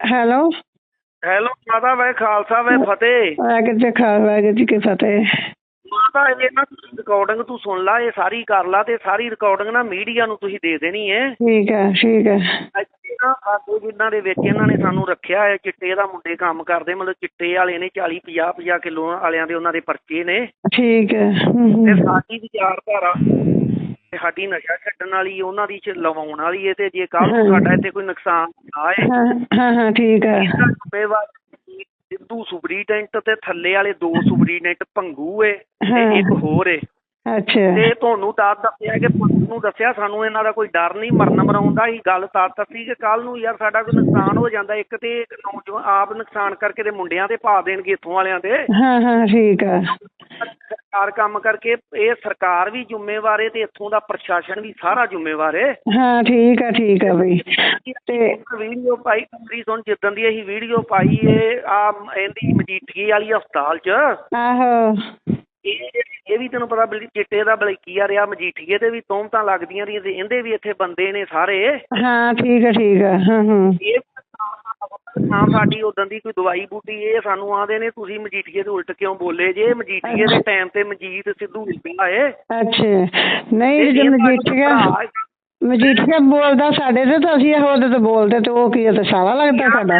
Hello. Hello ਮਾਤਾ ਵੇ ਖਾਲਸਾ ਵੇ ਫਤਿਹ। ਵਾਹਿਗੁਰੂ ਜੀ ਕਾ ਖਾਲਸਾ ਵਾਹਿਗੁਰੂ ਜੀ ਕੀ ਫਤਿਹ। ਮਾਤਾ ਇਹ ਨਾ ਰਿਕਾਰਡਿੰਗ ਤੂੰ ਸੁਣ ਲਾ ਇਹ ਸਾਰੀ ਕਰ ਲਾ ਤੇ ਸਾਰੀ ਰਿਕਾਰਡਿੰਗ ਨਾ ਮੀਡੀਆ ਨੂੰ ਤੁਸੀਂ ਦੇ ਦੇਣੀ ਹੈ। ਠੀਕ ਹੈ ਠੀਕ ਹੈ। ਇੱਥੇ ਨਾ ਸਾਡੇ ਜਿਨ੍ਹਾਂ ਦੇ ਵਿੱਚ ਇਹਨਾਂ ਨੇ ਸਾਨੂੰ ਰੱਖਿਆ ਹੈ ਚਿੱਟੇ ਦਾ ਮੁੰਡੇ ਕੰਮ ਕਰਦੇ ਮਤਲਬ ਚਿੱਟੇ ਵਾਲੇ ਨੇ 40 50 50 ਕਿਲੋ ਵਾਲਿਆਂ ਦੇ ਉਹਨਾਂ ਦੇ ਪਰਚੇ ਨੇ। ਠੀਕ ਹੈ ਹਮ, ਤੇ। ਸਾਡੀ ਵਿਚਾਰਧਾਰਾ ਸਾਡੀ ਨਸ਼ਾ ਛੱਡਣ ਵਾਲੀ ਉਹਨਾਂ ਦੀ ਚ ਲਵਾਉਣ ਵਾਲੀ ਹੈ ਤੇ ਜੇ ਕੱਲ ਨੂੰ ਸਾਡਾ ਇੱਥੇ ਕੋਈ ਨੁਕਸਾਨ ਆਏ। ਹਾਂ ਹਾਂ ਹਾਂ ਠੀਕ ਹੈ ਇਹਦਾ ਜ਼ਿੰਮੇਵਾਰ ਸਿੱਧੂ ਸੁਪਰੀਡੈਂਟ ਤੇ ਥੱਲੇ ਵਾਲੇ ਦੋ ਸੁਪਰੀਡੈਂਟ ਭੰਗੂ ਏ। ਤੇ ਇੱਕ ਹੋਰ ਏ। ਅੱਛਾ। ਤੇ ਤੁਹਾਨੂੰ ਤਾਂ ਦੱਸਿਆ ਕਿ ਪੁਲਿਸ ਨੂੰ ਦੱਸਿਆ ਸਾਨੂੰ ਇਹਨਾਂ ਦਾ ਕੋਈ ਡਰ ਨਹੀਂ ਮਰਨ ਮਰਾਉਣ ਦਾ ਹੀ ਗੱਲ ਤਾਂ ਦੱਸੀ ਕਿ ਕੱਲ ਨੂੰ ਯਾਰ ਸਾਡਾ ਕੋਈ ਨੁਕਸਾਨ ਹੋ ਜਾਂਦਾ ਇੱਕ ਤੇ ਇੱਕ ਨੌਜਵਾਨ ਆਪ ਨੁਕਸਾਨ ਕਰਕੇ ਤੇ ਮੁੰਡਿਆਂ ਤੇ ਪਾ ਦੇਣਗੇ ਇੱਥੋਂ ਵਾਲਿਆਂ ਤੇ। ਹਾਂ ਹਾਂ ਠੀਕ ਹੈ ਸਰਕਾਰ ਕੰਮ ਕਰਕੇ ਇਹ ਸਰਕਾਰ ਵੀ ਜ਼ਿੰਮੇਵਾਰ ਏ ਤੇ ਇੱਥੋਂ ਦਾ ਪ੍ਰਸ਼ਾਸਨ ਵੀ ਸਾਰਾ ਜ਼ਿੰਮੇਵਾਰ ਏ। ਹਾਂ ਠੀਕ ਹੈ ਠੀਕ ਹੈ ਬਈ। ਤੇ ਵੀਡੀਓ ਪਾਈ ਕਮਰੀ ਸੁਣ ਜਿੱਦਣ ਦੀ ਅਸੀਂ ਵੀਡੀਓ ਪਾਈ ਏ ਆ ਇਹਦੀ ਮਜੀਠੀ ਵਾਲੀ ਹਸਪਤਾਲ 'ਚ ਆਹੋ। ਇਹ ਵੀ ਤੈਨੂੰ ਪਤਾ ਬਲੀ ਚਿੱਟੇ ਦਾ ਬਲਕੀਆ ਰਿਹਾ ਮਜੀਠੀਏ ਤੇ ਵੀ ਤੋਮਤਾਂ ਲੱਗਦੀਆਂ ਰਹੀਆਂ ਤੇ ਇਹਦੇ ਵੀ ਇੱਥੇ ਬੰਦੇ ਨੇ ਸਾਰੇ। ਹਾਂ ਠੀਕ ਹੈ ਠੀਕ ਹੈ ਹਾਂ ਹਾਂ। ਇਹ ਨਾ ਸਾਡੀ ਉਦੋਂ ਦੀ ਕੋਈ ਦਵਾਈ ਬੂਟੀ ਇਹ ਸਾਨੂੰ ਆਂਦੇ ਨੇ ਤੁਸੀਂ ਮਜੀਠੀਏ ਦੇ ਉਲਟ ਕਿਉਂ ਬੋਲੇ ਜੇ? ਮਜੀਠੀਏ ਦੇ ਟਾਈਮ ਤੇ ਮਜੀਤ ਸਿੱਧੂ ਮਿਲਿਆ ਏ ਅੱਛਾ। ਨਹੀਂ ਜੇ ਮਜੀਠੀਆ। ਮਜੀਠੀਆ ਬੋਲਦਾ ਸਾਡੇ ਤੇ ਤਾਂ ਅਸੀਂ ਉਹਦੇ ਤੇ ਬੋਲਦੇ ਤੇ ਉਹ ਕੀ ਹੈ ਤੇ ਸਾਲਾ ਲੱਗਦਾ ਸਾਡਾ।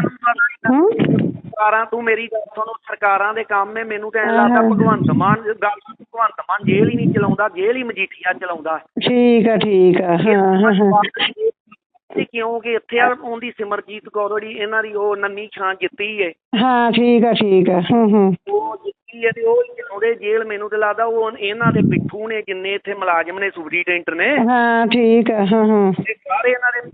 ਹੂੰ ਸਰਕਾਰਾਂ ਤੂੰ ਮੇਰੀ ਗੱਲ ਸੁਣੋ ਸਰਕਾਰਾਂ ਦੇ ਕੰਮ ਨੇ ਮੈਨੂੰ ਐਂ ਲੱਗਦਾ ਹਾਂ। ਭਗਵੰਤ ਮਾਨ ਗੱਲ ਭਗਵੰਤ ਮਾਨ ਜੇਲ੍ਹ ਹੀ ਨਹੀਂ ਚਲਾਉਂਦਾ ਜੇਲ੍ਹ ਹੀ ਮਜੀਠੀਆ ਚਲਾਉਂਦਾ। ਠੀਕ ਆ ਠੀਕ ਆ। ਹਾਂ ਹਾਂ ਤੇ ਕਿਉਂਕਿ ਇੱਥੇ ਆ ਉਹਦੀ ਸਿਮਰਜੀਤ ਕੌਰ ਜਿਹੜੀ ਇਹਨਾਂ ਦੀ ਉਹ ਨੰਨੀ ਛਾਂ ਜਿੱਤੀ ਏ। ਹਾਂ ਠੀਕ ਆ ਠੀਕ ਆ ਹੂੰ ਹੂੰ। ਉਹ ਜਿੱਤੀ ਏ ਤੇ ਉਹ ਚਲਾਉਂਦੇ ਜੇਲ੍ਹ ਮੈਨੂੰ ਤੇ ਲੱਗਦਾ ਉਹ ਇਹਨਾਂ ਦੇ ਪਿੱਠੂ ਨੇ ਜਿੰਨੇ ਇੱਥੇ ਮੁਲਾਜ਼ਮ ਨੇ ਸੁਪਰੀਡੈਂਟ ਨੇ। ਹਾਂ ਠੀਕ ਆ ਹਾਂ ਹਾਂ। ਸਾਰੇ ਇਹਨਾਂ ਦੇ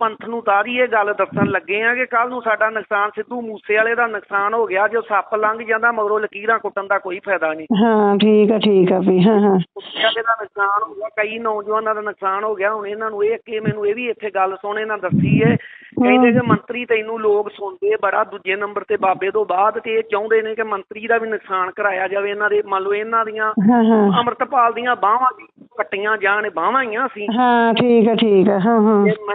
ਪੰਥ ਨੂੰ ਤਾਰੀ ਇਹ ਗੱਲ ਦੱਸਣ ਲੱਗੇ ਆ ਕਿ ਕੱਲ ਨੂੰ ਸਾਡਾ ਨੁਕਸਾਨ ਸਿੱਧੂ ਮੂਸੇ ਵਾਲੇ ਦਾ ਨੁਕਸਾਨ ਹੋ ਗਿਆ ਜੋ ਸੱਪ ਲੰਘ ਜਾਂਦਾ ਮਗਰੋਂ ਲਕੀਰਾਂ ਕੁੱਟਣ ਦਾ ਕੋਈ ਫਾਇਦਾ ਨਹੀਂ। ਹਾਂ ਠੀਕ ਆ ਠੀਕ ਆ ਵੀ ਹਾਂ ਹਾਂ। ਮੂਸੇ ਵਾਲੇ ਦਾ ਨੁਕਸਾਨ ਹੋ ਗਿਆ ਕਈ ਨੌਜਵਾਨਾਂ ਦਾ ਨੁਕਸਾਨ ਹੋ ਗਿਆ ਹੁਣ ਇਹਨਾਂ ਨੂੰ ਇਹ ਕਿ ਮੈਨੂੰ ਇਹ ਵੀ ਇੱਥੇ ਗੱਲ ਸੁਣੇ ਨਾ ਦੱਸੀ ਏ। ਕਹਿੰਦੇ ਕਿ ਮੰਤਰੀ ਤੈਨੂੰ ਲੋਕ ਸੁਣਦੇ ਬੜਾ ਦੂਜੇ ਨੰਬਰ ਤੇ ਬਾਬੇ ਤੋਂ ਬਾਅਦ ਤੇ ਇਹ ਚਾਹੁੰਦੇ ਨੇ ਕਿ ਮੰਤਰੀ ਦਾ ਵੀ ਨੁਕਸਾਨ ਕਰਾਇਆ ਜਾਵੇ ਇਹਨਾਂ ਦੇ ਮੰਨ ਲਓ ਇਹਨਾਂ ਦੀਆਂ ਅੰਮ੍ਰਿਤਪਾਲ ਦੀਆਂ ਬਾਹਾਂ ਕੱਟੀਆਂ ਜਾਣ ਬਾਹਾਂ ਹੀ ਆ ਸੀ ਹਾਂ ਠੀਕ ਆ ਠੀਕ ਆ ਹਾਂ ਹਾਂ। ਮੈਂ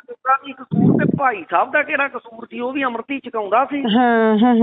ਤੇ ਭਾਈ ਸਾਹਿਬ ਦਾ ਕਿਹੜਾ ਕਸੂਰ ਸੀ, ਉਹ ਵੀ ਅੰਮ੍ਰਿਤ ਹੀ ਛਕਾਉਂਦਾ ਸੀ। ਹਾਂ ਹਾਂ।